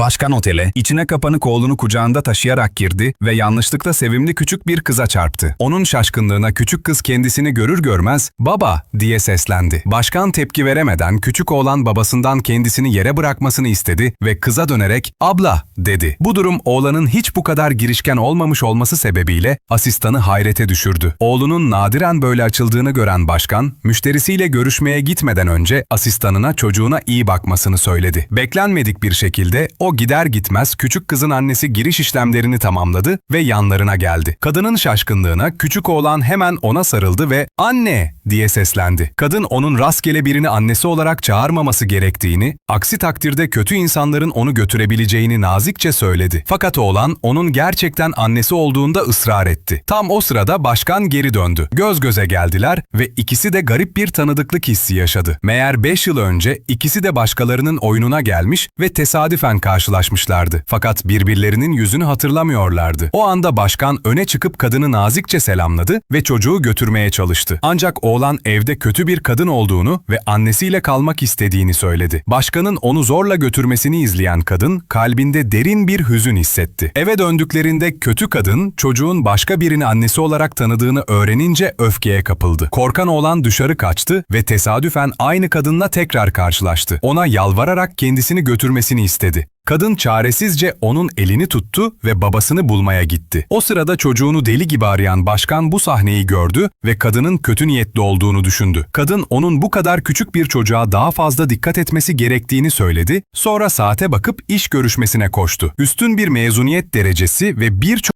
Başkan otele, içine kapanık oğlunu kucağında taşıyarak girdi ve yanlışlıkla sevimli küçük bir kıza çarptı. Onun şaşkınlığına küçük kız kendisini görür görmez "Baba" diye seslendi. Başkan tepki veremeden küçük oğlan babasından kendisini yere bırakmasını istedi ve kıza dönerek "Abla" dedi. Bu durum oğlanın hiç bu kadar girişken olmamış olması sebebiyle asistanı hayrete düşürdü. Oğlunun nadiren böyle açıldığını gören başkan, müşterisiyle görüşmeye gitmeden önce asistanına çocuğuna iyi bakmasını söyledi. Beklenmedik bir şekilde o gider gitmez küçük kızın annesi giriş işlemlerini tamamladı ve yanlarına geldi. Kadının şaşkınlığına küçük oğlan hemen ona sarıldı ve "Anne!" diye seslendi. Kadın onun rastgele birini annesi olarak çağırmaması gerektiğini, aksi takdirde kötü insanların onu götürebileceğini nazikçe söyledi. Fakat oğlan onun gerçekten annesi olduğunda ısrar etti. Tam o sırada başkan geri döndü. Göz göze geldiler ve ikisi de garip bir tanıdıklık hissi yaşadı. Meğer 5 yıl önce ikisi de başkalarının oyununa gelmiş ve tesadüfen karşılaşmışlardı. Fakat birbirlerinin yüzünü hatırlamıyorlardı. O anda başkan öne çıkıp kadını nazikçe selamladı ve çocuğu götürmeye çalıştı. Ancak oğlan evde kötü bir kadın olduğunu ve annesiyle kalmak istediğini söyledi. Başkanın onu zorla götürmesini izleyen kadın kalbinde derin bir hüzün hissetti. Eve döndüklerinde kötü kadın çocuğun başka birini annesi olarak tanıdığını öğrenince öfkeye kapıldı. Korkan oğlan dışarı kaçtı ve tesadüfen aynı kadınla tekrar karşılaştı. Ona yalvararak kendisini götürmesini istedi. Kadın çaresizce onun elini tuttu ve babasını bulmaya gitti. O sırada çocuğunu deli gibi arayan başkan bu sahneyi gördü ve kadının kötü niyetli olduğunu düşündü. Kadın onun bu kadar küçük bir çocuğa daha fazla dikkat etmesi gerektiğini söyledi, sonra saate bakıp iş görüşmesine koştu. Üstün bir mezuniyet derecesi ve birçok